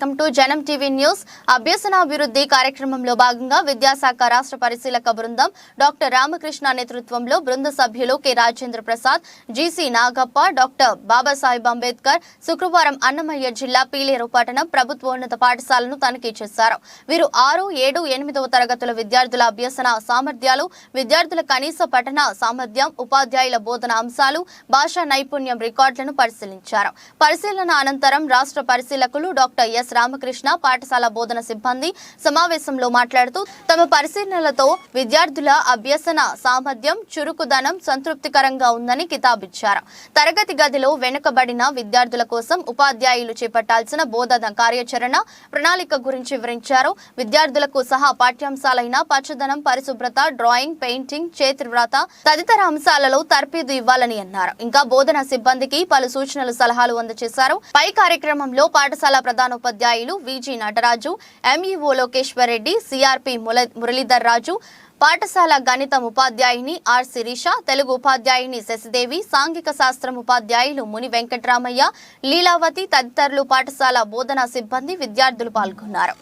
To Janam TV news. అభ్యసనాభివృద్ధి కార్యక్రమంలో భాగంగా విద్యాశాఖ రాష్ట్ర పరిశీలక బృందం డాక్టర్ రామకృష్ణ నేతృత్వంలో బృంద సభ్యులు K Rajendra Prasad GC Nagappa doctor Babasaheb Ambedkar శుక్రవారం అన్నమయ్య జిల్లా పీలేరు పట్టణం ప్రభుత్వోన్నత పాఠశాలను తనిఖీ చేశారు. వీరు ఆరు ఏడు ఎనిమిదవ తరగతుల విద్యార్థుల అభ్యసన సామర్థ్యాలు విద్యార్థుల కనీస పఠన సామర్థ్యం ఉపాధ్యాయుల బోధన అంశాలు భాషా నైపుణ్యం రికార్డులను పరిశీలించారు. పరిశీలన అనంతరం రాష్ట్ర పరిశీలకులు డాక్టర్ ఎస్. రామకృష్ణ పాఠశాల బోధన సిబ్బంది సమావేశంలో మాట్లాడుతూ తమ పరిశీలనలతో విద్యార్థుల అభ్యసన సామర్థ్యం చురుకుదనం సంతృప్తికరంగా ఉందని కితాబిచ్చారు. తరగతి గదిలో వెనుకబడిన విద్యార్థుల కోసం ఉపాధ్యాయులు చేపట్టాల్సిన బోధన కార్యాచరణ ప్రణాళిక గురించి వివరించారు. విద్యార్థులకు సహా పాఠ్యాంశాలైన పచ్చదనం పరిశుభ్రత డ్రాయింగ్ పెయింటింగ్ చేతివ్రాత తదితర అంశాలలో తర్పీదు ఇవ్వాలని అన్నారు. ఇంకా బోధన సిబ్బందికి పలు సూచనలు సలహాలు అందజేశారు. పై కార్యక్రమంలో పాఠశాల ప్రధానోపాధ్యాయులు ఉపాధ్యాయులు V G Nataraju MEO Lokeshwarareddy CRP Muralidhar Raju పాఠశాల గణితం ఉపాధ్యాయుని ఆర్ శిరీష తెలుగు ఉపాధ్యాయుని శశిదేవి సాంఘిక శాస్త్రం ఉపాధ్యాయులు ముని వెంకటరామయ్య లీలావతి తదితరులు పాఠశాల బోధనా సిబ్బంది విద్యార్థులు పాల్గొన్నారు.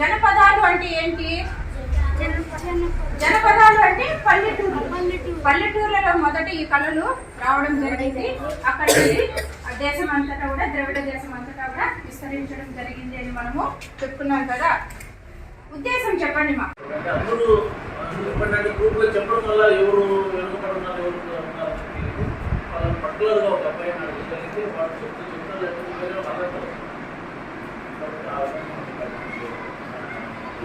జనపదాలు అంటే ఏంటి? పల్లెటూరు. పల్లెటూర్లలో మొదట ఈ కళలు రావడం జరిగింది. అక్కడ దేశం అంతటా కూడా ద్రవిడ దేశం మనము చెప్పుకున్నాం కదా. ఉద్దేశం చెప్పండి మా. చెప్పడం వల్ల ఎవరు పర్టికులర్గా ఒక అబ్బాయి నాకు చెప్తూ చెప్తా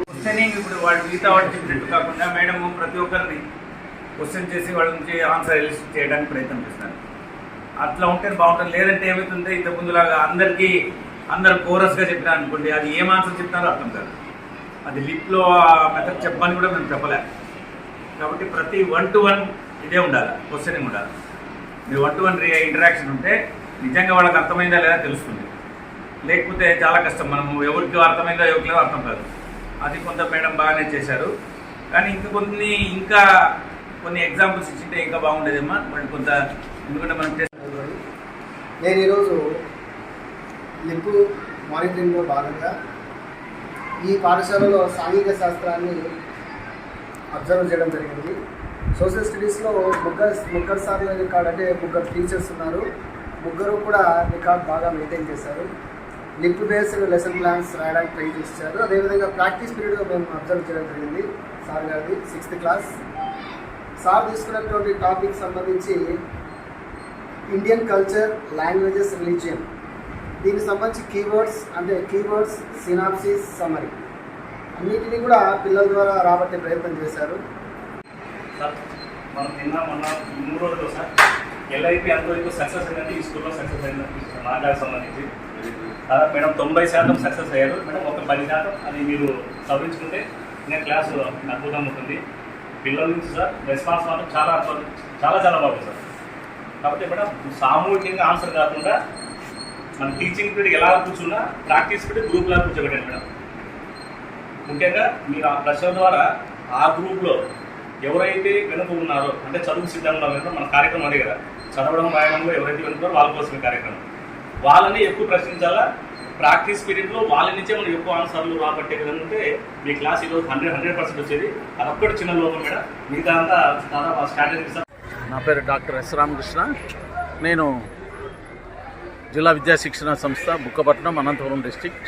క్వశ్చనింగ్ ఇప్పుడు వాడు మిగతా వాడు చెప్పినట్టు కాకుండా మేడం ప్రతి ఒక్కరిని క్వశ్చన్ చేసి వాళ్ళ నుంచి ఆన్సర్ ఎలిసిట్ చేయడానికి ప్రయత్నం చేస్తున్నారు. అట్లా ఉంటే బాగుంటుంది. లేదంటే ఏమవుతుంటే ఇంత ముందులాగా అందరికీ అందరు కోరస్గా చెప్పినా అనుకోండి అది ఏం ఆన్సర్ చెప్తారో అర్థం కాదు. అది లిప్లో మెథడ్ చెప్పమని కూడా మేము చెప్పలేము కాబట్టి ప్రతి వన్ టు వన్ ఇదే ఉండాలి క్వశ్చనింగ్ ఉండాలి. మీ వన్ టు వన్ ఇంటరాక్షన్ ఉంటే నిజంగా వాళ్ళకి అర్థమైందా లేదా తెలుస్తుంది. లేకపోతే చాలా కష్టం మనము ఎవరికి అర్థమైందో ఎవరికి అర్థం కాదు. అది కొంత మేడం బాగానే చేశారు. కానీ ఇంకా కొన్ని ఇంకా కొన్ని ఎగ్జాంపుల్స్ ఇచ్చింటే ఇంకా బాగుండేదేమో మరి కొంత ఎందుకంటే మనం టెస్ట్ నేను ఈరోజు లిప్పు మానిటరింగ్లో భాగంగా ఈ పాఠశాలలో సాంఘిక శాస్త్రాన్ని అబ్జర్వ్ చేయడం జరిగింది. సోషల్ స్టడీస్లో ముగ్గురు ముగ్గురు సార్లు రికార్డ్ అంటే ముగ్గురు టీచర్స్ ఉన్నారు. ముగ్గురు కూడా రికార్డ్ బాగా మెయింటైన్ చేశారు. లిప్ బేస్డ్ లెసన్ ప్లాన్స్ రాయడానికి ట్రై చేశారు. అదేవిధంగా ప్రాక్టీస్ పీరియడ్గా మేము అబ్జర్వ్ చేయడం జరిగింది సార్ గారిది సిక్స్త్ క్లాస్. సార్ తీసుకున్నటువంటి టాపిక్ సంబంధించి ఇండియన్ కల్చర్ లాంగ్వేజెస్ రిలీజియన్ దీనికి సంబంధించి కీవర్డ్స్ అంటే కీవర్డ్స్ సినాప్సిస్ సమరీ అన్నిటిని కూడా పిల్లల ద్వారా రాబట్టే ప్రయత్నం చేశారు. సార్ మనం నిన్న మొన్న మూడు రోజులు సార్ ఎల్ఐపి ఎంతవరకు సక్సెస్ అయిందంటే ఈ స్కూల్లో సక్సెస్ అయిందని నాగాకి సంబంధించి. దాదాపు మేడం తొంభై శాతం సక్సెస్ అయ్యారు. మేడం ఒక పది శాతం అది మీరు సవరించుకుంటే ఇంకా క్లాస్ అద్భుతంగా ఉంటుంది. పిల్లల నుంచి సార్ రెస్పాన్స్ మాత్రం చాలా చాలా చాలా బాగుంది సార్. కాబట్టి మేడం సామూహికంగా ఆన్సర్ కాకుండా మన టీచింగ్ పీరియడ్ ఎలా కూర్చున్నా ప్రాక్టీస్ పీరియడ్ గ్రూప్ లాగా కూర్చోబెట్టాను మేడం. ముఖ్యంగా మీరు ఆ ప్రశ్న ద్వారా ఆ గ్రూప్లో ఎవరైతే వెనుక ఉన్నారో అంటే చదువు సిద్ధంగా ఉన్నారో మన కార్యక్రమం అదే కదా చదవడం రాయడంలో ఎవరైతే వెనుక వాళ్ళ కోసమే కార్యక్రమం. వాళ్ళని ఎక్కువ ప్రశ్నించాలా? ప్రాక్టీస్ పీరియడ్లో వాళ్ళ నుంచే మనం ఎక్కువ ఆన్సర్లు రాబట్టే విధంగా ఉంటే మీ క్లాస్ ఈరోజు హండ్రెడ్ హండ్రెడ్ పర్సెంట్ వచ్చేది. అదొక్కటి చిన్న లోపం మేడం. మిగతా అంతా దాదాపు స్ట్రాటజీ నా పేరు డాక్టర్ ఎస్ రామకృష్ణ. నేను జిల్లా విద్యా శిక్షణ సంస్థ బుక్కపట్నం అనంతపురం డిస్టిక్ట్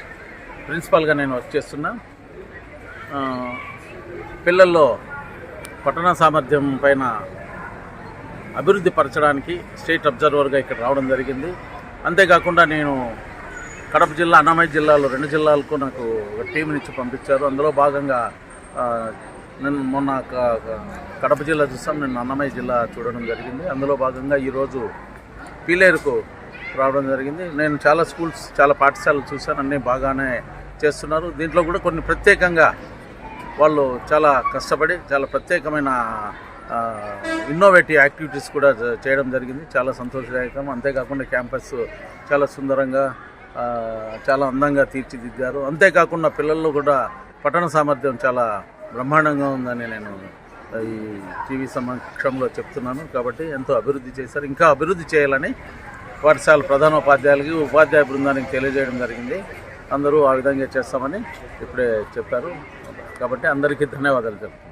ప్రిన్సిపాల్గా నేను వర్క్ చేస్తున్నా. పిల్లల్లో పట్టణ సామర్థ్యం పైన అభివృద్ధి పరచడానికి స్టేట్ అబ్జర్వర్గా ఇక్కడ రావడం జరిగింది. అంతేకాకుండా నేను కడప జిల్లా అన్నమయ్య జిల్లాలో రెండు జిల్లాలకు నాకు ఒక టీం నుంచి పంపించారు. అందులో భాగంగా నేను మొన్న కడప జిల్లా చూసాం. నేను అన్నమయ్య జిల్లా చూడడం జరిగింది. అందులో భాగంగా ఈరోజు పీలేరుకు రావడం జరిగింది. నేను చాలా స్కూల్స్ చాలా పాఠశాలలు చూశాను. అన్నీ బాగానే చేస్తున్నారు. దీంట్లో కూడా కొన్ని ప్రత్యేకంగా వాళ్ళు చాలా కష్టపడి చాలా ప్రత్యేకమైన ఇన్నోవేటివ్ యాక్టివిటీస్ కూడా చేయడం జరిగింది. చాలా సంతోషదాయకం. అంతేకాకుండా క్యాంపస్ చాలా సుందరంగా చాలా అందంగా తీర్చిదిద్దారు. అంతేకాకుండా పిల్లల్లో కూడా పఠన సామర్థ్యం చాలా బ్రహ్మాండంగా ఉందని నేను ఈ టీవీ సమక్షంలో చెప్తున్నాను. కాబట్టి ఎంతో అభివృద్ధి చేశారు. ఇంకా అభివృద్ధి చేయాలని పాఠశాల ప్రధానోపాధ్యాయులకి ఉపాధ్యాయ బృందానికి తెలియజేయడం జరిగింది. అందరూ ఆ విధంగా చేస్తామని ఇప్పుడే చెప్పారు. కాబట్టి అందరికీ ధన్యవాదాలు చెప్తున్నాను.